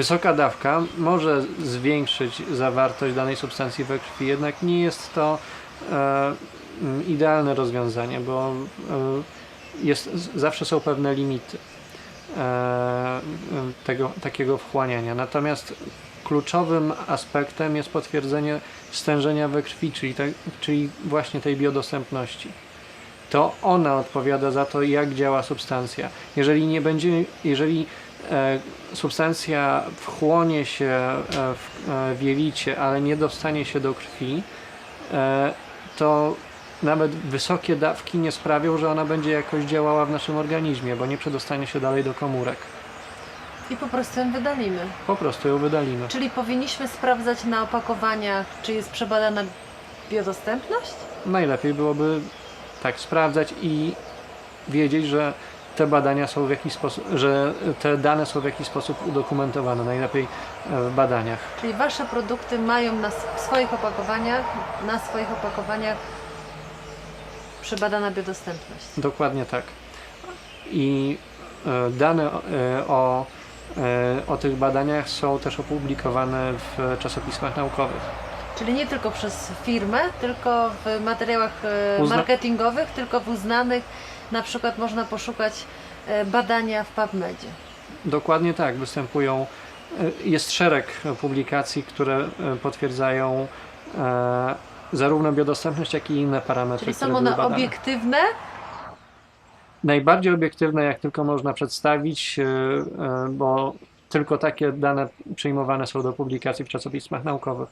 Wysoka dawka może zwiększyć zawartość danej substancji we krwi, jednak nie jest to e, idealne rozwiązanie, bo e, jest, zawsze są pewne limity e, tego, takiego wchłaniania. Natomiast kluczowym aspektem jest potwierdzenie stężenia we krwi, czyli, te, czyli właśnie tej biodostępności. To ona odpowiada za to, jak działa substancja. Jeżeli nie będzie, jeżeli substancja wchłonie się e, w e, w jelicie, ale nie dostanie się do krwi, e, to nawet wysokie dawki nie sprawią, że ona będzie jakoś działała w naszym organizmie, bo nie przedostanie się dalej do komórek. I po prostu ją wydalimy. Po prostu ją wydalimy. Czyli powinniśmy sprawdzać na opakowaniach, czy jest przebadana biodostępność? Najlepiej byłoby tak sprawdzać i wiedzieć, że te badania są w jakiś sposób, że te dane są w jakiś sposób udokumentowane, najlepiej e, w badaniach. Czyli Wasze produkty mają na, swoich opakowaniach, na swoich opakowaniach przebadana biodostępność. Dokładnie tak. I e, dane e, o, o tych badaniach są też opublikowane w czasopismach naukowych. Czyli nie tylko przez firmę, tylko w materiałach e, Uzna- marketingowych, tylko w uznanych, na przykład można poszukać e, badania w PubMedzie. Dokładnie tak, występują. e, Jest szereg publikacji, które potwierdzają zarówno biodostępność, jak i inne parametry, Czyli są one obiektywne, najbardziej obiektywne, jak tylko można przedstawić, bo tylko takie dane przyjmowane są do publikacji w czasopismach naukowych.